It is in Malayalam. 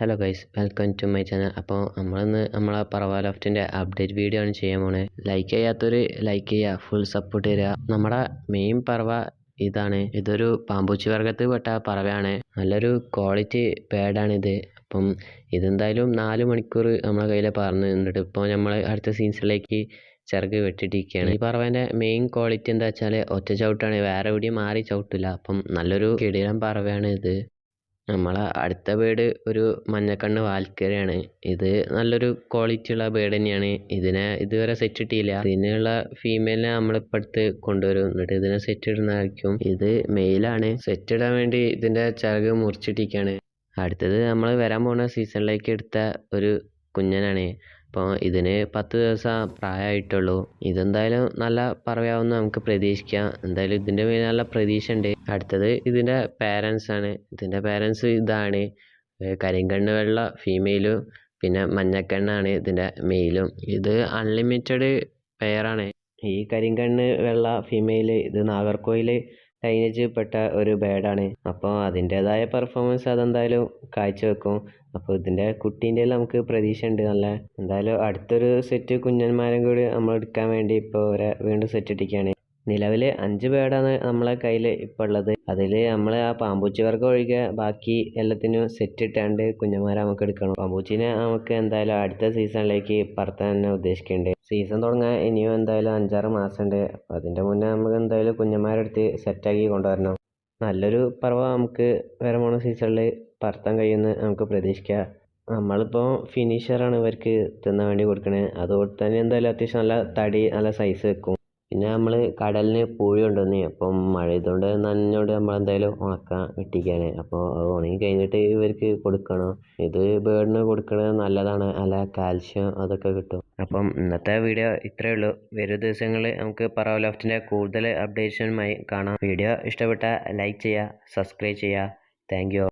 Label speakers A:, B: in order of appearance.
A: Hello guys welcome to my channel അപ്പോൾ നമ്മളിന്ന് നമ്മളെ പറവ ലോഫ്റ്റിന്റെ അപ്ഡേറ്റ് വീഡിയോ ആണ് ചെയ്യാൻ പോണേ. ലൈക്ക് ചെയ്യാത്തൊരു ലൈക്ക് ചെയ്യുക ഫുൾ സപ്പോർട്ട് തരിക നമ്മുടെ മെയിൻ പറവ ഇതാണ്. ഇതൊരു പാമ്പൂച്ചി വർഗത്തിൽ പെട്ട പറവയാണ്. നല്ലൊരു ക്വാളിറ്റി പേഡാണിത് അപ്പം ഇതെന്തായാലും നാല് മണിക്കൂർ നമ്മളെ കയ്യിൽ പറഞ്ഞു നിന്നിട്ട് ഇപ്പോൾ നമ്മൾ അടുത്ത സീൻസിലേക്ക് ചിറക് വെട്ടിട്ടിരിക്കുകയാണ് ഈ പറവേന്റെ മെയിൻ ക്വാളിറ്റി എന്താ വെച്ചാൽ ഒറ്റ ചവിട്ടാണ്. വേറെ എവിടെയും മാറി ചവിട്ടില്ല. അപ്പം നല്ലൊരു കിടിലൻ പറവയാണ് ഇത്. നമ്മളെ അടുത്ത ബേഡ് ഒരു മഞ്ഞക്കണ്ണ് വാൽക്കരയാണ്. ഇത് നല്ലൊരു ക്വാളിറ്റി ഉള്ള ബേഡ് തന്നെയാണ്. ഇതിനെ ഇതുവരെ സെറ്റ് ഇട്ടില്ല. ഇതിനുള്ള ഫീമെയിലിനെ നമ്മളിപ്പോൾ അടുത്ത് കൊണ്ടുവരും. എന്നിട്ട് ഇതിനെ സെറ്റ് ഇടുന്നതായിരിക്കും. ഇത് മെയിലാണ് സെറ്റ് ഇടാൻ വേണ്ടി ഇതിന്റെ ചിറക് മുറിച്ചിട്ടിരിക്കുകയാണ് അടുത്തത് നമ്മൾ വരാൻ പോകുന്ന സീസണിലേക്ക് എടുത്ത ഒരു കുഞ്ഞനാണ്. അപ്പോൾ ഇതിന് പത്ത് ദിവസം പ്രായമായിട്ടുള്ളൂ. ഇതെന്തായാലും നല്ല പറയാവുന്ന നമുക്ക് പ്രതീക്ഷിക്കാം. എന്തായാലും ഇതിന്റെ മേലെ നല്ല പ്രതീക്ഷ ഉണ്ട് അടുത്തത് ഇതിന്റെ പാരൻസ് ആണ്. ഇതിന്റെ പാരൻസ് ഇതാണ്. കരിങ്കണ്ണ് വെള്ള ഫീമെയിലും പിന്നെ മഞ്ഞക്കണ്ണാണ് ഇതിന്റെ മെയിലും ഇത് അൺലിമിറ്റഡ് പെയറാണ് ഈ കരിങ്കണ്ണ് വെള്ള ഫീമെയിൽ ഇത് നാഗർകോയിൽ ലൈനേജ് പെട്ട ഒരു ബേഡാണ് അപ്പോൾ അതിന്റേതായ പെർഫോമൻസ് അതെന്തായാലും കാഴ്ചവെക്കും. അപ്പോൾ ഇതിന്റെ കുട്ടീന്റെ നമുക്ക് പ്രതീക്ഷ ഉണ്ട് നല്ല എന്തായാലും അടുത്തൊരു സെറ്റ് കുഞ്ഞന്മാരും കൂടി നമ്മൾ എടുക്കാൻ വേണ്ടി ഇപ്പോൾ ഒരു വീണ്ടും സെറ്റ് ഇട്ടിരിക്കുകയാണ്. നിലവിൽ അഞ്ച് പേടാണ് നമ്മളെ കയ്യിൽ ഇപ്പോൾ ഉള്ളത്. അതിൽ നമ്മൾ ആ പാമ്പൂച്ചി വർഗം ഒഴികെ ബാക്കി എല്ലാത്തിനും സെറ്റ് ഇട്ടാണ്ട് കുഞ്ഞന്മാരെ നമുക്ക് എടുക്കണം. പാമ്പൂച്ചിനെ നമുക്ക് എന്തായാലും അടുത്ത സീസണിലേക്ക് പറത്താൻ തന്നെ ഉദ്ദേശിക്കുന്നുണ്ട് സീസൺ തുടങ്ങാൻ ഇനിയും എന്തായാലും അഞ്ചാറ് മാസമുണ്ട് അപ്പോൾ അതിന്റെ മുന്നേ നമുക്ക് എന്തായാലും കുഞ്ഞന്മാരെടുത്ത് സെറ്റാക്കി കൊണ്ടുവരണം. നല്ലൊരു പറവ നമുക്ക് വേറെ പോണ സീസണിൽ പറത്താൻ കഴിയുമെന്ന് നമുക്ക് പ്രതീക്ഷിക്കാം. നമ്മളിപ്പോൾ ഫിനിഷറാണ് ഇവർക്ക് തിന്നാൻ വേണ്ടി കൊടുക്കണത് അതുകൊണ്ട് തന്നെ എന്തായാലും അത്യാവശ്യം നല്ല തടി നല്ല സൈസ് വെക്കും. പിന്നെ നമ്മൾ കടലിന് പൂഴി കൊണ്ടുവന്നി അപ്പം മഴ കൊണ്ട് നനഞ്ഞോണ്ട് നമ്മൾ എന്തായാലും ഉണക്കാൻ ഇട്ടിരിക്കുകയാണ് അപ്പോൾ അത് ഉണങ്ങി കഴിഞ്ഞിട്ട് ഇവർക്ക് കൊടുക്കണം. ഇത് ബേഡിന് കൊടുക്കണത് നല്ലതാണ്. നല്ല കാൽഷ്യം അതൊക്കെ കിട്ടും. അപ്പം ഇന്നത്തെ വീഡിയോ ഇത്രയേ ഉള്ളൂ. വരും ദിവസങ്ങളിൽ നമുക്ക് പറവ ലോഫ്റ്റിന്റെ കൂടുതൽ അപ്ഡേഷനുമായി കാണാം. വീഡിയോ ഇഷ്ടപ്പെട്ടാൽ ലൈക്ക് ചെയ്യുക സബ്സ്ക്രൈബ് ചെയ്യുക താങ്ക് യു